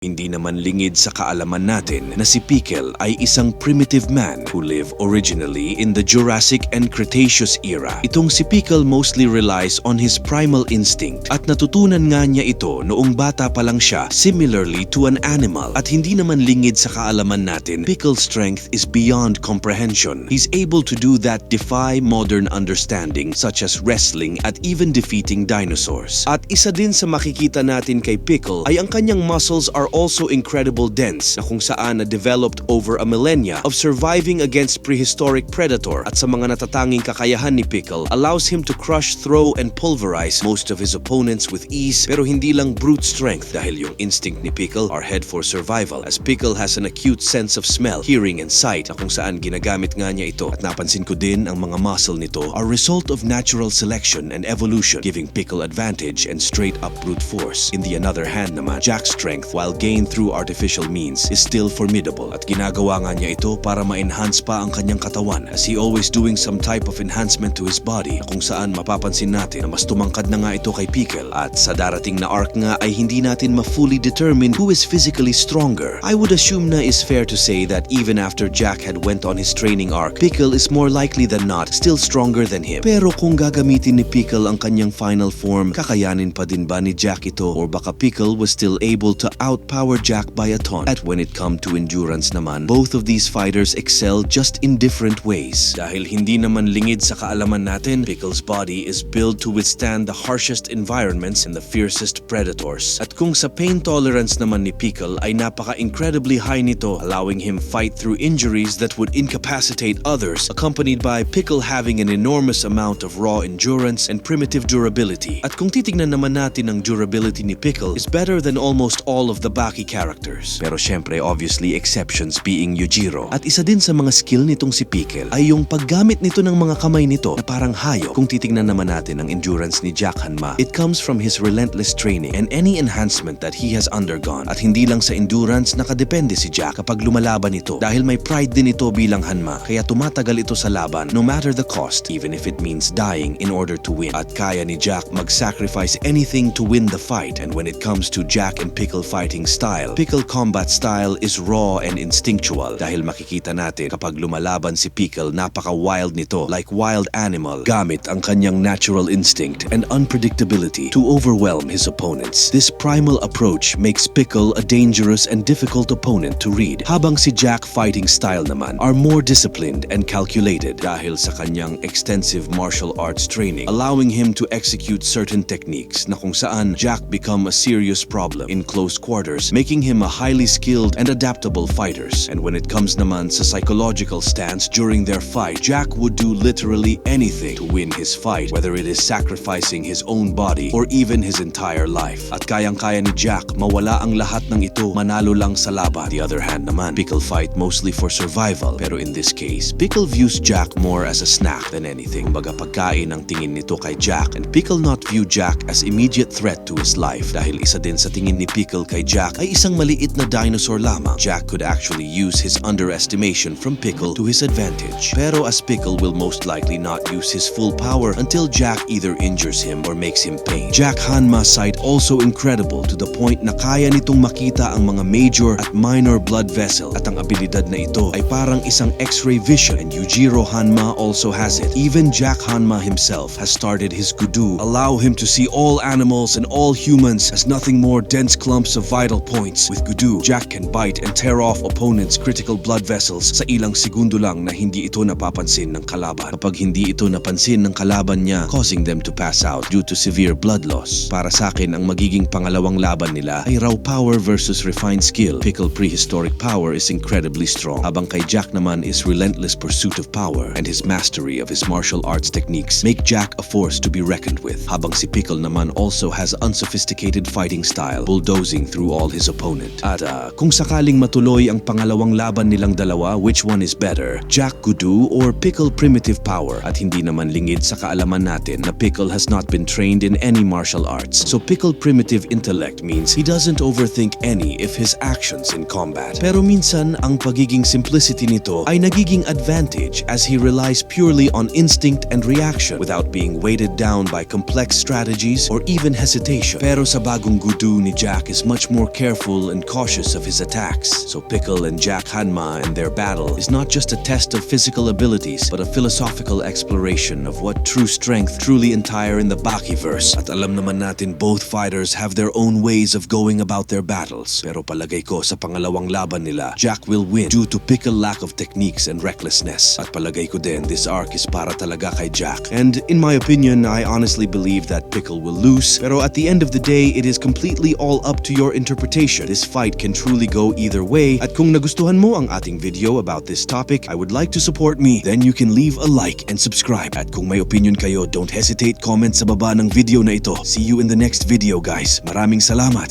Hindi naman lingid sa kaalaman natin na si Pickle ay isang primitive man who lived originally in the Jurassic and Cretaceous era. Itong si Pickle mostly relies on his primal instinct at natutunan nga niya ito noong bata pa lang siya similarly to an animal. At hindi naman lingid sa kaalaman natin, Pickle's strength is beyond comprehension. He's able to do that defy modern understanding such as wrestling at even defeating dinosaurs. At isa din sa makikita natin kay Pickle ay ang kanyang muscles are also incredible dense na kung saan na developed over a millennia of surviving against prehistoric predator at sa mga natatanging kakayahan ni Pickle allows him to crush, throw, and pulverize most of his opponents with ease pero hindi lang brute strength dahil yung instinct ni Pickle are head for survival as Pickle has an acute sense of smell, hearing, and sight na kung saan ginagamit nga niya ito at napansin ko din ang mga muscle nito are result of natural selection and evolution giving Pickle advantage and straight up brute force. In the another hand naman, Jack's strength while gained through artificial means is still formidable at ginagawa nga niya ito para ma-enhance pa ang kanyang katawan as he always doing some type of enhancement to his body na kung saan mapapansin natin na mas tumangkad na nga ito kay Pickle at sa darating na arc nga ay hindi natin ma-fully determine who is physically stronger. I would assume na is fair to say that even after Jack had went on his training arc, Pickle is more likely than not still stronger than him. Pero kung gagamitin ni Pickle ang kanyang final form, kakayanin pa din ba ni Jack ito or baka Pickle was still able to outpower Jack by a ton? At when it come to endurance naman, both of these fighters excel just in different ways. Dahil hindi naman lingid sa kaalaman natin, Pickle's body is built to withstand the harshest environments and the fiercest predators. At kung sa pain tolerance naman ni Pickle ay napaka-incredibly high nito, allowing him fight through injuries that would incapacitate others, accompanied by Pickle having an enormous amount of raw endurance and primitive durability. At kung titignan naman natin ang durability ni Pickle is better than almost all of the Baki characters. Pero syempre, obviously, exceptions being Yujiro. At isa din sa mga skill nitong si Pickle ay yung paggamit nito ng mga kamay nito na parang hayo. Kung titignan naman natin ang endurance ni Jack Hanma, it comes from his relentless training and any enhancement that he has undergone. At hindi lang sa endurance nakadepende si Jack kapag lumalaban ito dahil may pride din ito bilang Hanma kaya tumatagal ito sa laban no matter the cost even if it means dying in order to win. At kaya ni Jack mag-sacrifice anything to win the fight and when it comes to Jack and Pickle fighting style, Pickle combat style is raw and instinctual dahil makikita natin kapag lumalaban si Pickle napaka-wild nito like wild animal gamit ang kanyang natural instinct and unpredictability to overwhelm his opponents. This primal approach makes Pickle a dangerous and difficult opponent to read habang si Jack fighting style naman are more disciplined and calculated dahil sa kanyang extensive martial arts training allowing him to execute certain techniques na kung saan Jack become a serious problem in close quarters making him a highly skilled and adaptable fighters. And when it comes naman sa psychological stance during their fight Jack would do literally anything to win his fight whether it is sacrificing his own body or even his entire life. At kayang-kaya ni Jack mawala ang lahat ng ito manalo lang sa laban. The other hand naman Pickle fight mostly for survival. Pero in this case Pickle views Jack more as a snack than anything. Baga pagkain ang tingin nito kay Jack and Pickle not view Jack as immediate threat to his life. Dahil isa din sa tingin ni Pickle kay Jack ay isang maliit na dinosaur lamang. Jack could actually use his underestimation from Pickle to his advantage. Pero as Pickle will most likely not use his full power until Jack either injures him or makes him pain. Jack Hanma's sight also incredible to the point na kaya nitong makita ang mga major at minor blood vessel. At ang abilidad na ito ay parang isang x-ray vision. And Yujiro Hanma also has it. Even Jack Hanma himself has started his Gudu, allow him to see all animals and all humans as nothing more dense clumps of vital points. With Gudu, Jack can bite and tear off opponents' critical blood vessels sa ilang segundo lang na hindi ito napapansin ng kalaban. Kapag hindi ito napansin ng kalaban niya, causing them to pass out due to severe blood loss. Para sa akin, ang magiging pangalawang laban nila ay raw power versus refined skill. Pickle prehistoric power is incredibly strong, habang kay Jack naman is relentless pursuit of power and his mastery of his martial arts techniques make Jack a force to be reckoned with. Habang si Pickle naman also has unsophisticated fighting style, bulldozing through all his opponent. At ah, kung sakaling matuloy ang pangalawang laban nilang dalawa, which one is better? Jack Gudu or Pickle primitive power? At hindi naman lingid sa kaalaman natin na Pickle has not been trained in any martial arts. So Pickle primitive intellect means he doesn't overthink any of his actions in combat. Pero minsan, ang pagiging simplicity nito ay nagiging advantage as he relies purely on instinct and reaction without being weighted down by complex strategies or even hesitation. Pero sa bagong gudu ni Jack is much more careful and cautious of his attacks. So Pickle and Jack Hanma and their battle is not just a test of physical abilities, but a philosophical exploration of what true strength truly entire in the Bakiverse. At alam naman natin both fighters have their own ways of going about their battles. Pero palagay ko sa pangalawang laban nila, Jack will win due to Pickle lack of techniques and recklessness. At palagay ko din, this arc is para talaga kay Jack. And in my opinion, I honestly believe that Pickle will lose. Pero at the end of the day, it is completely all up to your interpretation. This fight can truly go either way. At kung nagustuhan mo ang ating video about this topic, I would like to support me. Then you can leave a like and subscribe. At kung may opinion kayo, don't hesitate comment sa baba ng video na ito. See you in the next video guys. Maraming salamat.